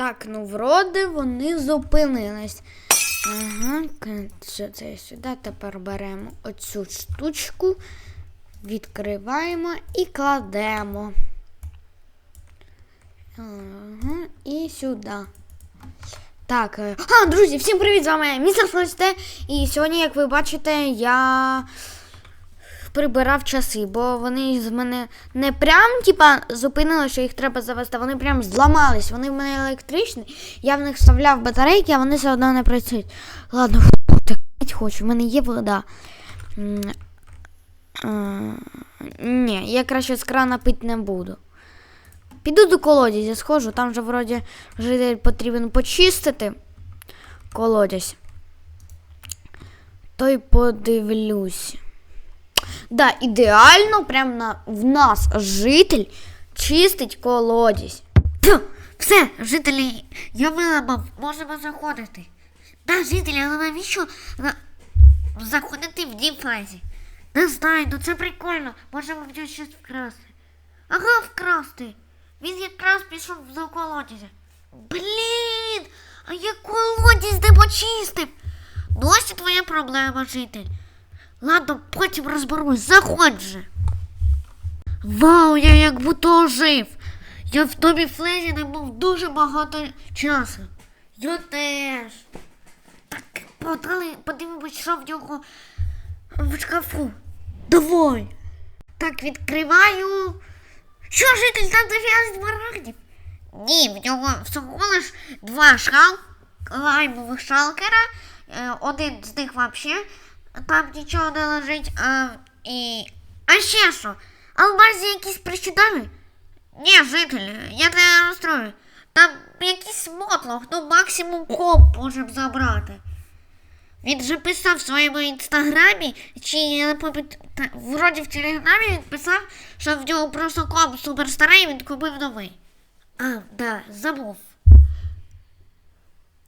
Так, ну вроде вони зупинились. Ага, це, сюди. Тепер беремо оцю штучку, відкриваємо і кладемо. Ага, і сюди. Так, е, а, друзі, всім привіт! З вами містер Фросте. І сьогодні, як ви бачите, я прибирав часи, бо вони з мене не прям типа зупинили, що їх треба завести, вони прям зламались. Вони в мене електричні. Я в них вставляв батарейки, а вони все одно не працюють. Ладно, так хочу, в мене є вода. Ні, я краще з крана пити не буду. Піду до колодязя, схожу, там же вроді житель потрібен почистити колодязь. То й подивлюсь. Да, ідеально, прям на, в нас житель чистить колодязь. Тьфу, все, жителі, я виламав, можемо заходити. Да, жителі, але навіщо на... заходити в дімфазі? Не знаю, ну це прикольно, можемо в нього щось вкрасти. Ага, вкрасти. Він якраз пішов за колодязя. Блін, а я колодязь не почистив. Ну ось і твоя проблема, житель. Ладно, потім розберусь, заходь же. Вау, я як будто ожив. Я в домі Флезі не був дуже багато часу. Я теж. Так, подали, подивимось, що в нього в шкафу. Давай. Так, відкриваю. Що житель там дофіга смарагдів? Ні, в нього всього лиш два шал, лаймових шалкера. Е, один з них взагалі там нічого не лежить. А, і... а ще що? Алмазі якісь причудові? Ні, жителі, я не розстрою. Там якийсь мотлох, ну максимум комп можемо забрати. Він же писав в своєму інстаграмі, чи я вроді в телеграмі він писав, що в нього просто комп супер старий, він купив новий. А, да, забув.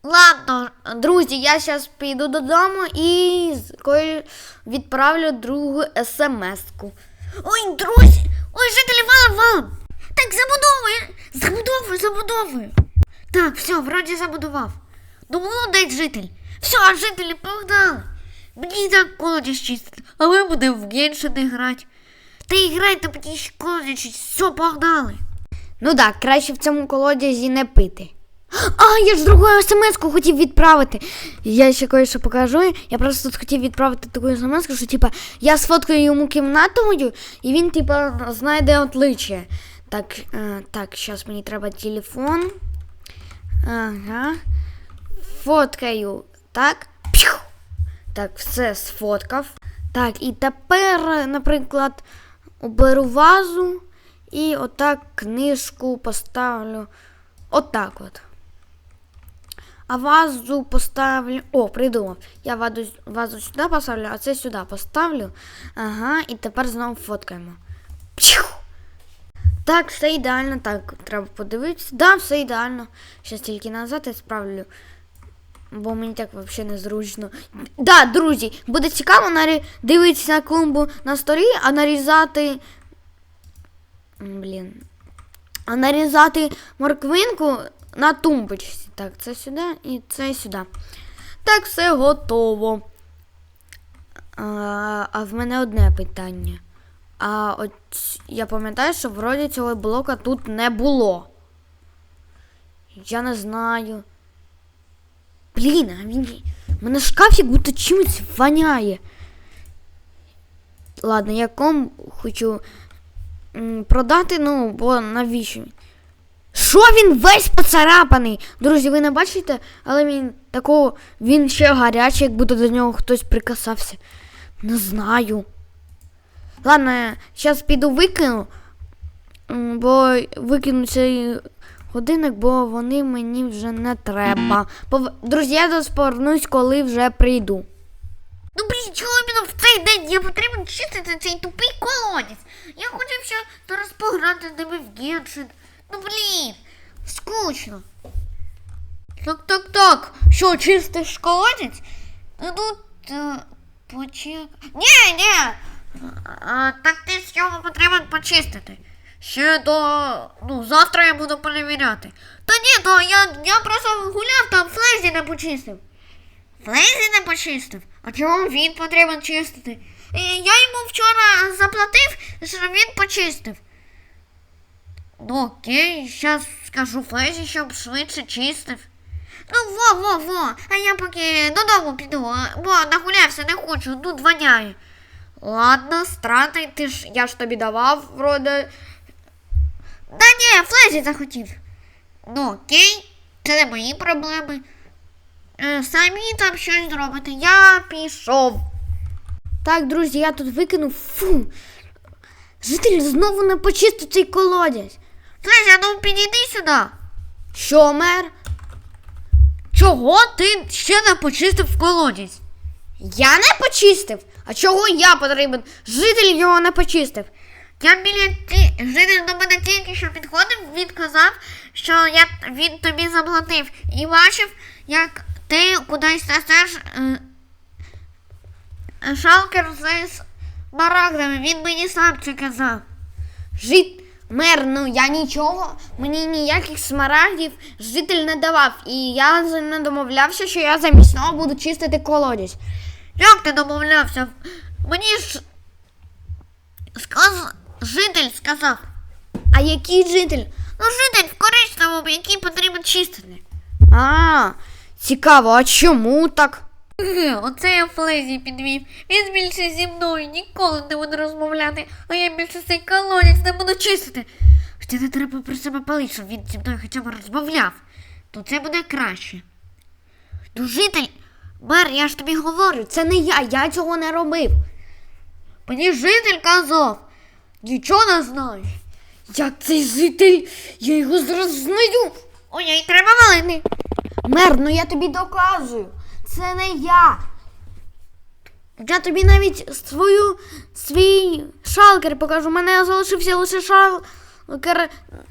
Ладно, друзі, я зараз піду додому і відправлю другу смс-ку. Ой, друзі! Ой, жителі валом! Так, забудовує! Забудовую, забудовую! Так, все, вроді забудував. Ну, молодець житель. Все, жителі погнали. Мені так колодязь чистити, а ми будемо в Геншини грати. Та і грайте мені ще колодязь. Все, погнали. Ну так, краще в цьому колодязі не пити. А, я ж другу смс-ку хотів відправити. Я ще кое-що покажу. Я просто тут хотів відправити таку смс, що типа я сфоткаю йому кімнату мою, і він, типа, знайде отличие. Так, е, так, зараз мені треба телефон. Ага. Фоткаю. Так. П'ю. Так, все сфоткав. Так, і тепер, наприклад, оберу вазу і отак книжку поставлю. Отак от. А вазу поставлю. О, придумав. Я вазу, вазу сюди поставлю, а це сюди поставлю. Ага, і тепер знову фоткаємо. П'ю. Так, все ідеально. Так, треба подивитися. Да, все ідеально. Щас тільки назад я справлю. Бо мені так взагалі незручно. Да, друзі, буде цікаво нарі... дивитися на клумбу на столі, а нарізати. Блін. А нарізати морквинку на тумбочці. Так, це сюди і це сюди. Так, все готово. А, а в мене одне питання. А от я пам'ятаю, що вроді цього блока тут не було. Я не знаю. Блін, а він. мене шкаф як будто чимось воняє. Ладно, я ком хочу продати, ну, бо навіщо? Що він весь поцарапаний? Друзі, ви не бачите, але він такого, він ще гарячий, як будто до нього хтось прикасався. Не знаю. Ладно, зараз піду викину, бо викину цей годинник, бо вони мені вже не треба. Друзі, я зараз повернусь, коли вже прийду. Ну блін, чого іменно в цей день я потрібен чистити цей тупий колодязь? Я хотів ще зараз пограти з ними в Геншин. Ну блін, скучно. Так, так, так. Що, чистиш колодязь? Ну, та, почек. Ні, ні. А, так ти з цього потрібен почистити. Ще до. Ну, завтра я буду перевіряти. Та ні, то я, я просто гуляв, там Флезі не почистив. Флезі не почистив? А чому він потрібен чистити? Е, Я йому вчора заплатив, щоб він почистив. Ну окей, зараз скажу Флезі, щоб швидше чистив. Ну во, во, во, а я поки додому піду, бо нагулявся не хочу, тут воняє. Ладно, стратай, ти ж я ж тобі давав, вроде. Да ні, Флезі захотів. Ну окей, це не мої проблеми. Е, самі там щось зробите, я пішов. Так, друзі, я тут викинув. Фу. Житель знову не почистив цей колодязь. Флезі, ну підійди сюди. Що, мер? Чого ти ще не почистив колодязь? Я не почистив. А чого я потрібен? Житель його не почистив. Я біля ті... житель до мене тільки що підходив, він казав, що я... він тобі заплатив. І бачив, як ти кудись несеш е... шалкер з смарагдами. Він мені сам це казав. Жит... Мер, ну я нічого, мені ніяких смарагдів житель не давав. І я з ним домовлявся, що я замість нього буду чистити колодязь. Як ти домовлявся? Мені ж сказ... житель сказав. А який житель? Ну, житель в коричневому, який потрібен чистити. А, цікаво, а чому так? Оце я Флезі підвів. Він більше зі мною ніколи не буде розмовляти, а я більше цей колодязь не буду чистити. Хоча не треба про себе палити, щоб він зі мною хоча б розмовляв. То це буде краще. Ну, житель, мер, я ж тобі говорю, Це не я, я цього не робив. мені житель казав. Нічого не знаєш. Як цей житель? Я його зараз знайду. Ой, треба валити. Мер, ну я тобі доказую. Це не я. Я тобі навіть свою свій шалкер покажу. У мене залишився лише шалкер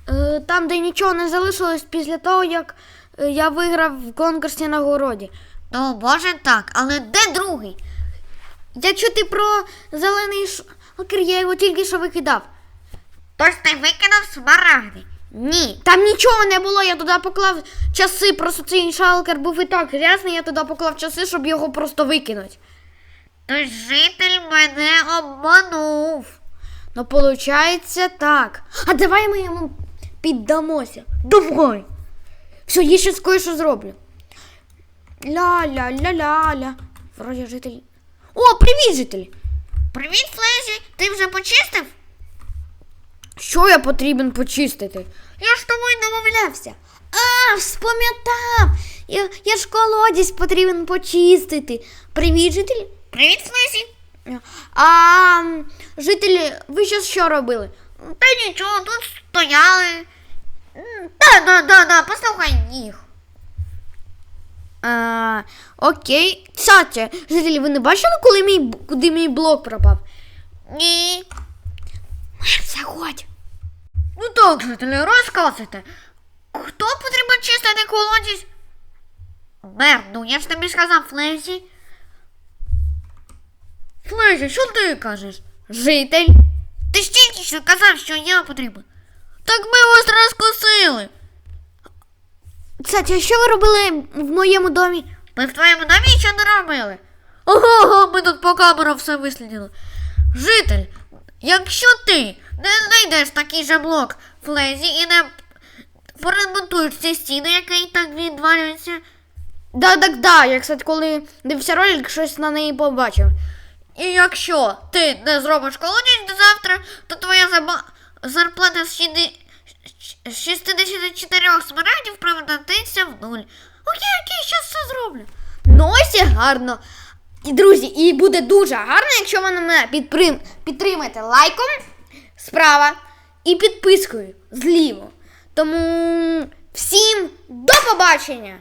е, там, де нічого не залишилось після того, як е, я виграв в конкурсі на городі. Ну, може так, але де другий? Якщо ти про зелений шалкер, я його тільки що викидав. Тож ти викинув смарагди. Ні, там нічого не було, я туди поклав часи, просто цей шалкер був і так грязний, я туди поклав часи, щоб його просто викинути. Тож житель мене обманув. Ну, получається так. А давай ми йому піддамося. Давай. Все, я ще кое-що зроблю. Ля-ля-ля-ля-ля. Вроді житель. О, привіт, житель! Привіт, Флезі, ти вже почистив? Що я потрібен почистити? Я ж тобою домовлявся. А, вспом'ятав! Я, я ж колодязь потрібен почистити. Привіт, житель. Привіт, Флезі. А жителі, ви щось що робили? Та нічого, тут стояли. М, Да, да, да, да, послухай їх. А, окей. Кстати, жителі, ви не бачили, коли мій, куди мій блок пропав? Ні. Мер, заходь. Так, жителі, розказуйте. Хто потрібен чистити колодязь? Мер, ну я ж тобі сказав, Флезі. Флезі, що ти кажеш? Житель. Ти ж тільки що казав, що я потрібен. Так ми вас розкусили. Кстати, а що ви робили в моєму домі? Ми в твоєму домі що не робили? Ого, ми тут по камерам все вислідили. Житель, якщо ти не знайдеш такий же блок Флезі і не поремонтуєш ці стіни, які і так відвалюються, Да, так, да. Я, кстати, коли дивився ролик, щось на неї побачив. і якщо ти не зробиш колодязь до завтра, то твоя заба- зарплата з 64 смарагдів превратиться в нуль. Окей, окей, щас все зроблю. Ну ось і гарно. І, друзі, і буде дуже гарно, якщо ви мене підприм... підтримаєте лайком справа і підпискою зліво. Тому всім до побачення!